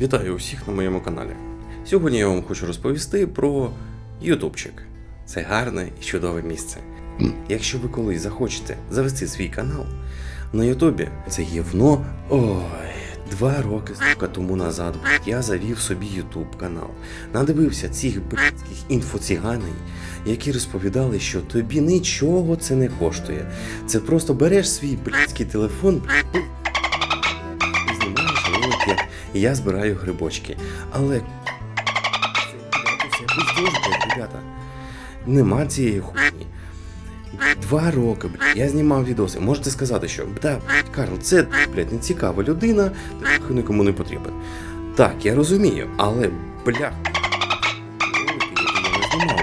Вітаю усіх на моєму каналі. Сьогодні я вам хочу розповісти про Ютубчик. Це гарне і чудове місце. Якщо ви колись захочете завести свій канал на Ютубі, це євно. Ой, два роки тому назад я завів собі Ютуб канал. Надивився цих блядських інфоціганей, які розповідали, що тобі нічого це не коштує. Це просто береш свій блядський телефон я збираю грибочки. Але ребята. Нема цієї хуйні. Два роки, блядь, я знімав відоси. Можете сказати, що да, Карл, це блядь, не цікава людина, нікому не потрібен. Так, я розумію, але бля.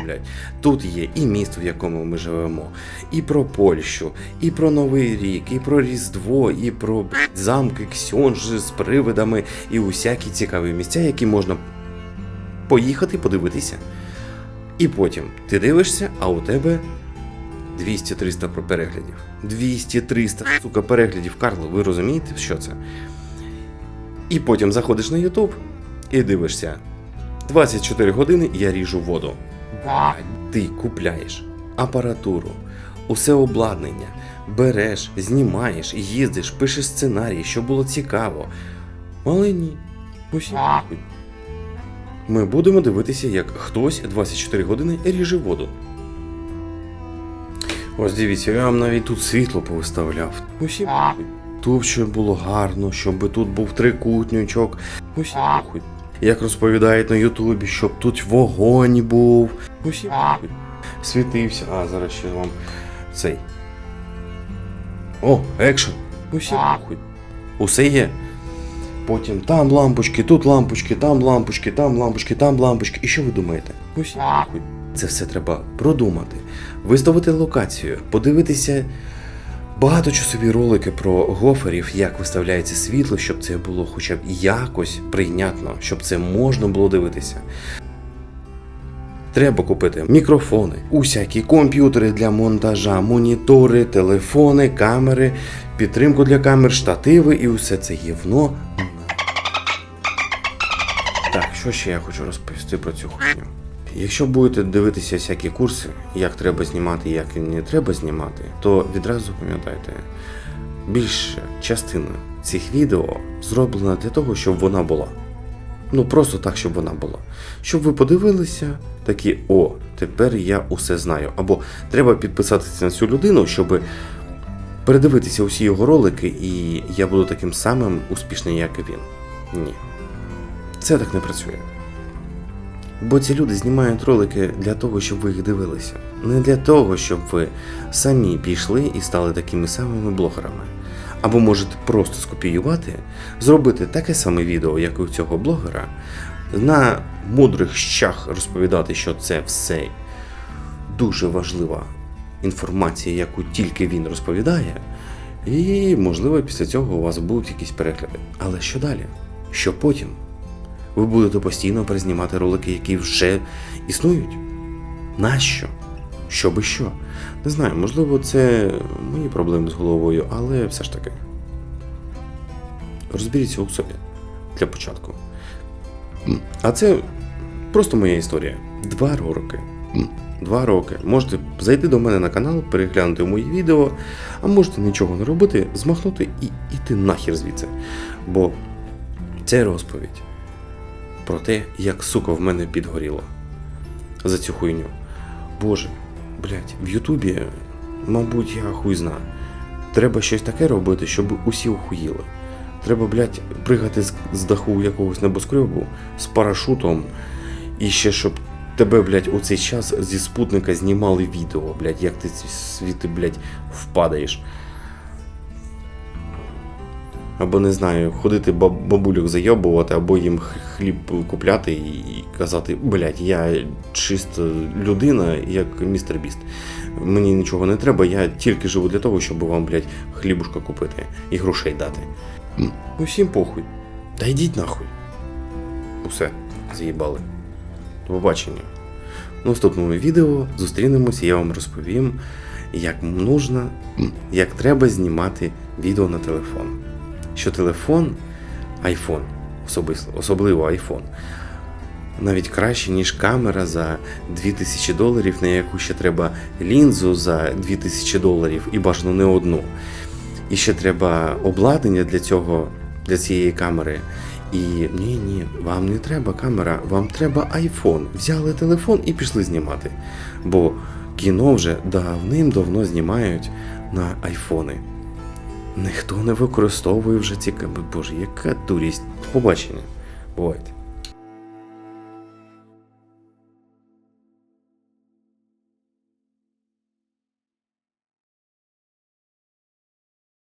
Блядь. Тут є і місто, в якому ми живемо, і про Польщу, і про Новий рік, і про Різдво, і про замки, ксьонжі з привидами, і усякі цікаві місця, які можна поїхати подивитися. І потім ти дивишся, а у тебе 200-300 переглядів. 200-300 сука переглядів, Карло, ви розумієте, що це? І потім заходиш на YouTube і дивишся. 24 години я ріжу воду. Ти купляєш апаратуру, усе обладнання, береш, знімаєш, їздиш, пишеш сценарій, щоб було цікаво. Але ні. Усі. Ми будемо дивитися, як хтось 24 години ріже воду. Ось дивіться, я вам навіть тут світло повиставляв. Усі. Тут щоб було гарно, щоб тут був трикутничок. Усі. Як розповідають на Ютубі, щоб тут вогонь був. Усі. Світився. А, зараз ще вам цей. О, екшен. Усі нахуй. Усе є. Потім там лампочки, тут лампочки, там лампочки, там лампочки, там лампочки. І що ви думаєте? Усі нахуй. Це все треба продумати, виставити локацію, подивитися багаточасові ролики про гоферів, як виставляється світло, щоб це було хоча б якось прийнятно, щоб це можна було дивитися. Треба купити мікрофони, усякі комп'ютери для монтажа, монітори, телефони, камери, підтримку для камер, штативи і усе це євно. Так, що ще я хочу розповісти про цю хуйню. Якщо будете дивитися всякі курси, як треба знімати, як не треба знімати, то відразу пам'ятайте, більша частина цих відео зроблена для того, щоб вона була. Ну просто так, щоб вона була. Щоб ви подивилися, такі о, тепер я усе знаю. Або треба підписатися на цю людину, щоб передивитися усі його ролики, і я буду таким самим успішним, як і він. Ні. Це так не працює. Бо ці люди знімають ролики для того, щоб ви їх дивилися. Не для того, щоб ви самі пішли і стали такими самими блогерами. Або можете просто скопіювати, зробити таке саме відео, як і у цього блогера, на мудрих щах розповідати, що це все дуже важлива інформація, яку тільки він розповідає. І, можливо, після цього у вас будуть якісь перегляди. Але що далі? Що потім? Ви будете постійно перезнімати ролики, які вже існують. Нащо? Що би що? Не знаю, можливо, це мої проблеми з головою, але все ж таки. Розберіться у собі для початку. А це просто моя історія. Два роки. Два роки. Можете зайти до мене на канал, переглянути мої відео, а можете нічого не робити, змахнути і йти нахер звідси. Бо це розповідь про те, як сука в мене підгоріло за цю хуйню. Боже, блядь, в Ютубі, мабуть, я хуй зна. Треба щось таке робити, щоб усі охуїли. Треба, блядь, пригати з, з даху якогось небоскребу з парашутом, і ще щоб тебе, блядь, у цей час зі спутника знімали відео, блядь, як ти світи, блядь, впадаєш. Або не знаю, ходити баб- бабульок зайобувати, або їм хліб купляти і казати, блядь, я чиста людина, як містер Біст. Мені нічого не треба, я тільки живу для того, щоб вам, блядь, хлібушка купити і грошей дати. Усім похуй. Та йдіть нахуй. Усе, заїбали. До побачення. В наступному відео зустрінемося, я вам розповім, як нужно, як треба знімати відео на телефон. Що телефон, iPhone, особливо iPhone. Навіть краще, ніж камера за 2000 доларів, на яку ще треба лінзу за 2000 доларів і бажано не одну. І ще треба обладнання для цього, для цієї камери. І ні, ні, вам не треба камера, вам треба iPhone. Взяли телефон і пішли знімати. Бо кіно вже давним-давно знімають на айфони. Ніхто не використовує вже ці. Боже, яка дурість. Побачення. Бувайте.